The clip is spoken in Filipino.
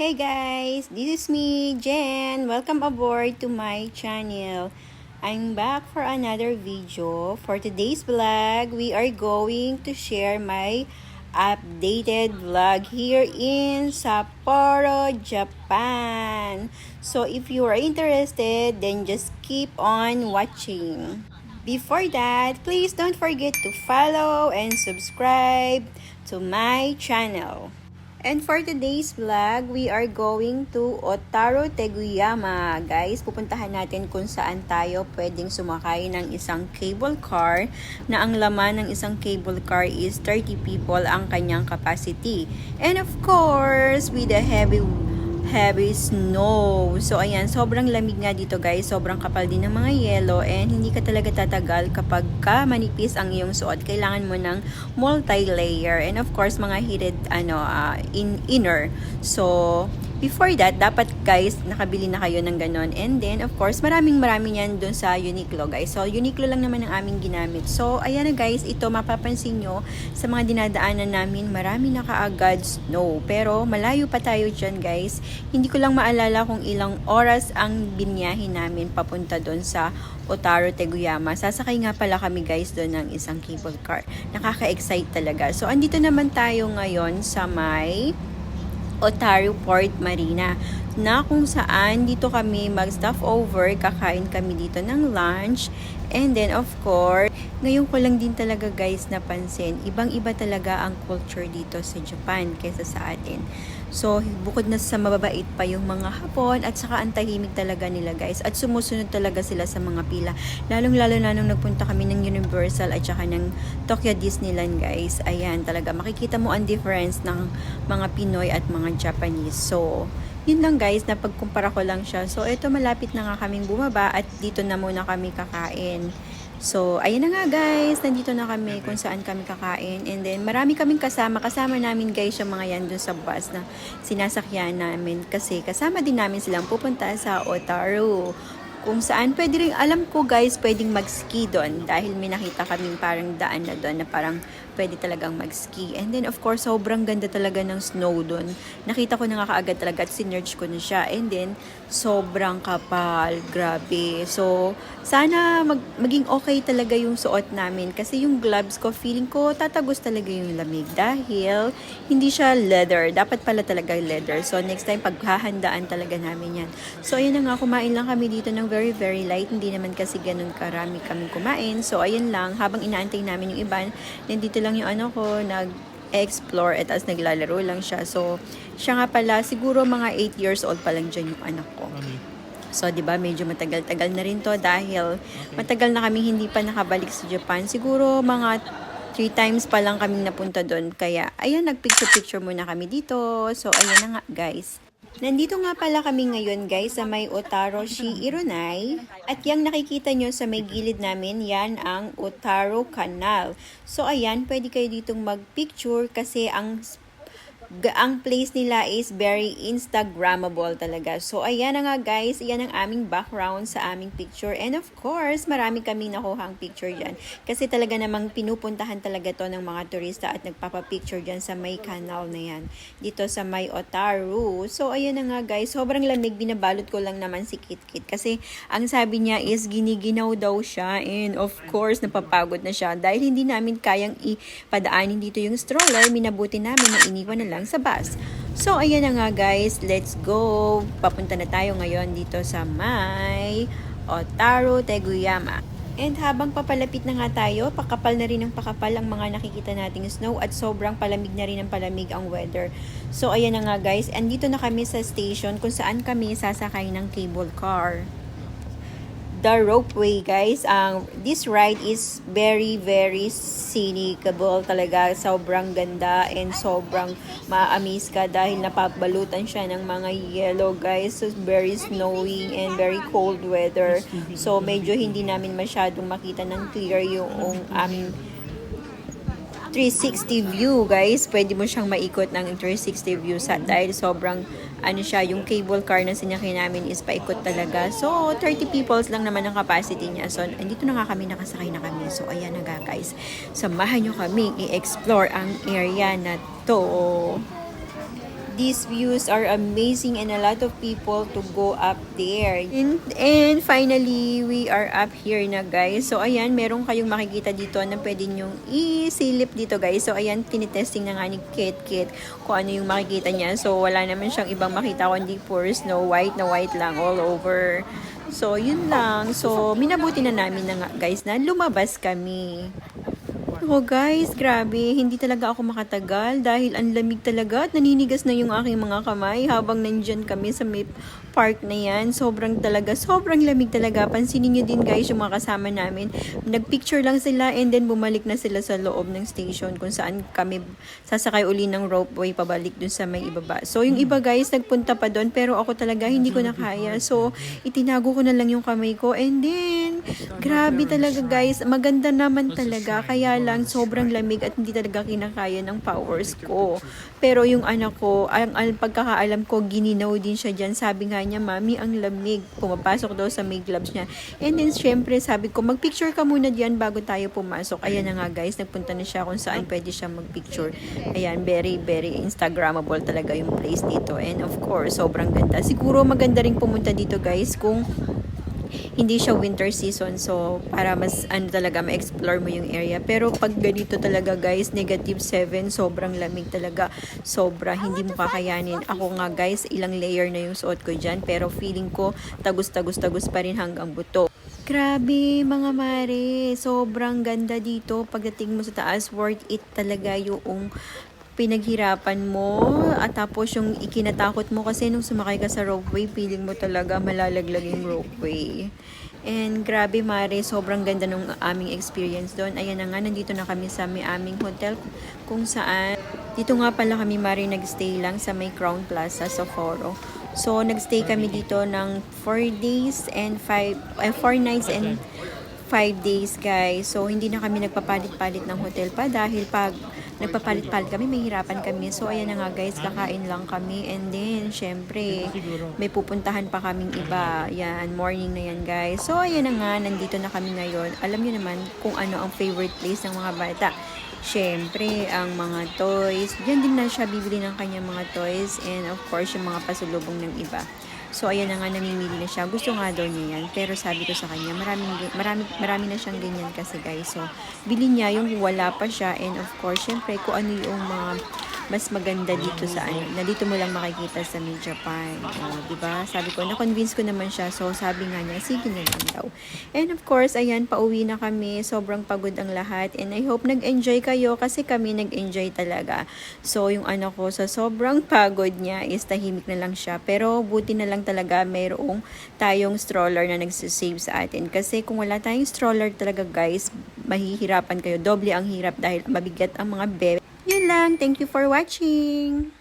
Hey guys, this is me, Jen. Welcome aboard to my channel. I'm back for another video. For today's vlog, we are going to share my updated vlog here in Sapporo, Japan. So if you are interested, then just keep on watching. Before that, please don't forget to follow and subscribe to my channel. And for today's vlog, we are going to Otaro Teguyama. Guys, pupuntahan natin kung saan tayo pwedeng sumakay ng isang cable car na ang laman ng isang cable car is 30 people ang kanyang capacity. And of course, with the heavy heavy snow. So, ayan, sobrang lamig nga dito guys. Sobrang kapal din ng mga yelo and hindi ka talaga tatagal kapag ka manipis ang iyong suot. Kailangan mo ng multi-layer and of course, mga heated ano, uh, in inner. So, before that, dapat guys, nakabili na kayo ng ganon. And then, of course, maraming maraming yan dun sa Uniqlo guys. So, Uniqlo lang naman ang aming ginamit. So, ayan na guys, ito mapapansin nyo sa mga dinadaanan namin, marami na kaagad snow. Pero, malayo pa tayo dyan guys. Hindi ko lang maalala kung ilang oras ang binyahin namin papunta doon sa Otaro Teguyama. Sasakay nga pala kami guys doon ng isang cable car. Nakaka-excite talaga. So, andito naman tayo ngayon sa may Otaru Port Marina na kung saan dito kami mag-stop over, kakain kami dito ng lunch and then of course, ngayon ko lang din talaga guys napansin, ibang-iba talaga ang culture dito sa Japan kaysa sa atin. So, bukod na sa mababait pa yung mga Hapon at saka ang tahimik talaga nila guys at sumusunod talaga sila sa mga pila. Lalong-lalo na nung nagpunta kami ng Universal at saka ng Tokyo Disneyland guys. Ayan, talaga makikita mo ang difference ng mga Pinoy at mga Japanese. So, yun lang guys, napagkumpara ko lang siya. So, ito malapit na nga kaming bumaba at dito na muna kami kakain. So, ayun na nga guys, nandito na kami kung saan kami kakain. And then, marami kaming kasama. Kasama namin guys yung mga yan dun sa bus na sinasakyan namin. Kasi kasama din namin silang pupunta sa Otaru. Kung saan pwede rin, alam ko guys, pwedeng mag-ski doon. Dahil may nakita kaming parang daan na doon na parang pwede talagang mag-ski. And then, of course, sobrang ganda talaga ng snow doon. Nakita ko na nga kaagad talaga at sinerge ko na siya. And then, sobrang kapal. Grabe. So, sana mag maging okay talaga yung suot namin. Kasi yung gloves ko, feeling ko tatagos talaga yung lamig. Dahil, hindi siya leather. Dapat pala talaga leather. So, next time, paghahandaan talaga namin yan. So, ayun na nga, kumain lang kami dito ng very, very light. Hindi naman kasi ganun karami kami kumain. So, ayun lang. Habang inaantay namin yung iba, nandito lang yung ano ko, nag-explore at as naglalaro lang siya. So, siya nga pala, siguro mga 8 years old pa lang dyan yung anak ko. So, 'di ba, medyo matagal-tagal na rin 'to dahil matagal na kami hindi pa nakabalik sa Japan. Siguro mga three times pa lang kaming napunta doon. Kaya, ayan, nagpicture-picture muna kami dito. So, ayan na nga, guys. Nandito nga pala kami ngayon guys sa may Otaro Shiironai at yung nakikita nyo sa may gilid namin yan ang Otaro Canal. So ayan, pwede kayo ditong magpicture kasi ang ang place nila is very Instagrammable talaga. So, ayan na nga guys, ayan ang aming background sa aming picture. And of course, marami kami nakuhang picture dyan. Kasi talaga namang pinupuntahan talaga to ng mga turista at nagpapapicture dyan sa may canal na yan. Dito sa may Otaru. So, ayan na nga guys, sobrang lamig. Binabalot ko lang naman si Kitkit. Kasi, ang sabi niya is giniginaw daw siya. And of course, napapagod na siya. Dahil hindi namin kayang ipadaanin dito yung stroller, minabuti namin na iniwan na lang sa bus. So, ayan na nga guys, let's go. Papunta na tayo ngayon dito sa may Otaru Teguyama. And habang papalapit na nga tayo, pakapal na rin ang pakapal ang mga nakikita nating snow at sobrang palamig na rin ang palamig ang weather. So, ayan na nga guys, andito na kami sa station kung saan kami sasakay ng cable car the ropeway guys. Ang this ride is very very scenicable talaga. Sobrang ganda and sobrang ma-amaze ka dahil napabalutan siya ng mga yellow guys. So very snowy and very cold weather. So medyo hindi namin masyadong makita ng clear yung aming 360 view guys. Pwede mo siyang maikot ng 360 view sa dahil sobrang ano siya yung cable car na sinakay namin is paikot talaga. So 30 peoples lang naman ang capacity niya. So andito na nga kami nakasakay na kami. So ayan na guys. Samahan nyo kami i-explore ang area na to these views are amazing and a lot of people to go up there. And, and finally, we are up here na guys. So ayan, meron kayong makikita dito na pwede nyong isilip dito guys. So ayan, tinitesting na nga ni Kit Kit kung ano yung makikita niya. So wala naman siyang ibang makita kundi pure snow white na white lang all over. So yun lang. So minabuti na namin na guys na lumabas kami. Oh guys, grabe, hindi talaga ako makatagal dahil ang lamig talaga at naninigas na yung aking mga kamay habang nandyan kami sa may park na yan. Sobrang talaga, sobrang lamig talaga. Pansinin nyo din guys yung mga kasama namin. Nagpicture lang sila and then bumalik na sila sa loob ng station kung saan kami sasakay uli ng ropeway pabalik dun sa may ibaba. So yung iba guys, nagpunta pa doon pero ako talaga hindi ko na kaya. So itinago ko na lang yung kamay ko and then grabe talaga guys, maganda naman talaga. Kaya lang sobrang lamig at hindi talaga kinakaya ng powers ko. Pero yung anak ko, ang, ang pagkakaalam ko, gininaw din siya dyan. Sabi nga niya, Mami, ang lamig. Pumapasok daw sa may gloves niya. And then, syempre, sabi ko, magpicture ka muna diyan bago tayo pumasok. Ayan na nga, guys. Nagpunta na siya kung saan pwede siya magpicture. Ayan, very, very Instagrammable talaga yung place dito. And of course, sobrang ganda. Siguro maganda rin pumunta dito, guys, kung hindi siya winter season so para mas ano talaga ma-explore mo yung area. Pero pag ganito talaga guys negative 7 sobrang lamig talaga. Sobra hindi mo kakayanin. Ako nga guys ilang layer na yung suot ko dyan pero feeling ko tagus tagus tagus pa rin hanggang buto. Grabe mga mare, sobrang ganda dito. Pagdating mo sa taas, worth it talaga yung pinaghirapan mo at tapos yung ikinatakot mo kasi nung sumakay ka sa ropeway, feeling mo talaga malalaglag yung ropeway. And grabe Mare, sobrang ganda nung aming experience doon. Ayan na nga, nandito na kami sa may aming hotel kung saan dito nga pala kami Mare nagstay lang sa may Crown Plaza sa Foro. So nagstay kami dito ng 4 days and 5 uh, 4 nights and 5 days guys. So hindi na kami nagpapalit-palit ng hotel pa dahil pag nagpapalit-palit kami, mahirapan kami. So ayan na nga guys, kakain lang kami and then syempre may pupuntahan pa kaming iba. Yan, morning na yan guys. So ayan na nga, nandito na kami ngayon. Alam niyo naman kung ano ang favorite place ng mga bata. Syempre, ang mga toys. Diyan din na siya bibili ng kanyang mga toys and of course yung mga pasulubong ng iba. So, ayan na nga, namimili na siya. Gusto nga daw niya yan. Pero sabi ko sa kanya, maraming, marami, marami na siyang ganyan kasi guys. So, bili niya yung wala pa siya. And of course, syempre, kung ano yung mga mas maganda dito sa ano, na dito mo lang makikita sa May Japan. O, di ba? Sabi ko, na-convince ko naman siya. So, sabi nga niya, sige na lang daw. And of course, ayan, pauwi na kami. Sobrang pagod ang lahat. And I hope nag-enjoy kayo kasi kami nag-enjoy talaga. So, yung anak ko, sa sobrang pagod niya is tahimik na lang siya. Pero, buti na lang talaga mayroong tayong stroller na nagsisave sa atin. Kasi kung wala tayong stroller talaga guys, mahihirapan kayo. Doble ang hirap dahil mabigat ang mga bebe. Yun lang. Thank you for watching.